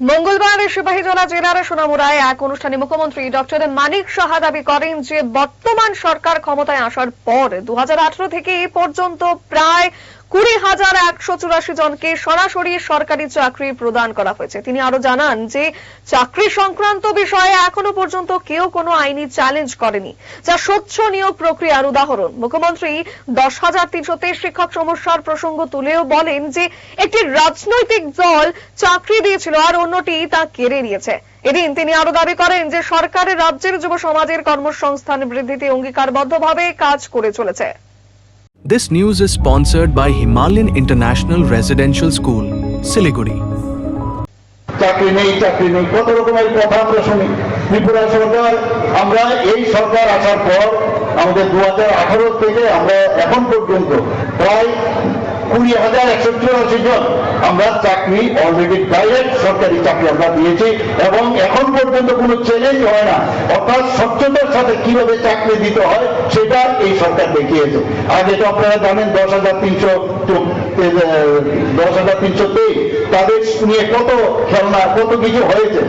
মঙ্গলবার সিপাহীজলা জেলার সোনামুড়ায় এক অনুষ্ঠানে মুখ্যমন্ত্রী ডক্টর মানিক সাহা দাবি করেন যে বর্তমান সরকার ক্ষমতায় আসার পর দু হাজার আঠেরো থেকে এ পর্যন্ত প্রায় কুড়ি হাজার একশো চুরাশি জনকে সরাসরি সরকারি চাকরি প্রদান করা হয়েছে। তিনি আরও জানান যে, চাকরি সংক্রান্ত বিষয়ে এখনও পর্যন্ত কেউ কোনো আইনি চ্যালেঞ্জ করেনি, যা স্বচ্ছ নিয়োগ প্রক্রিয়ার উদাহরণ। মুখ্যমন্ত্রী দশ হাজার তিনশো তেইশ শিক্ষক সমস্যার প্রসঙ্গ তুলেও বলেন যে, একটি রাজনৈতিক দল চাকরি দিয়েছিল আর অন্যটি তা কেড়ে নিয়েছে। এদিন তিনি আরও দাবি করেন যে সরকারের রাজ্যের যুব সমাজের কর্মসংস্থান বৃদ্ধিতে অঙ্গীকারবদ্ধভাবে কাজ করে চলেছে। This news is sponsored by Himalayan International Residential School, Siliguri. চাকরি নেই চাকরি নেই কত রকমের কথা আমরা শুনি ত্রিপুরা সরকার আমরা এই সরকার আসার পর আমাদের দু হাজার আঠারো থেকে আমরা এখন পর্যন্ত প্রায় কুড়ি হাজার একশো চুরাশি জন আমরা চাকরি অলরেডি ডাইরেক্ট সরকারি চাকরি আমরা দিয়েছি এবং এখন পর্যন্ত কোনো চ্যালেঞ্জ হয় না। অর্থাৎ স্বচ্ছতার সাথে কীভাবে চাকরি দিতে হয় সেটা এই সরকার দেখিয়েছে। আগে তো আপনারা জানেন দশ হাজার তিনশো দশ হাজার তিনশো তেইশ। তাদের নিয়ে কত খেলনা, কত কিছু হয়েছে।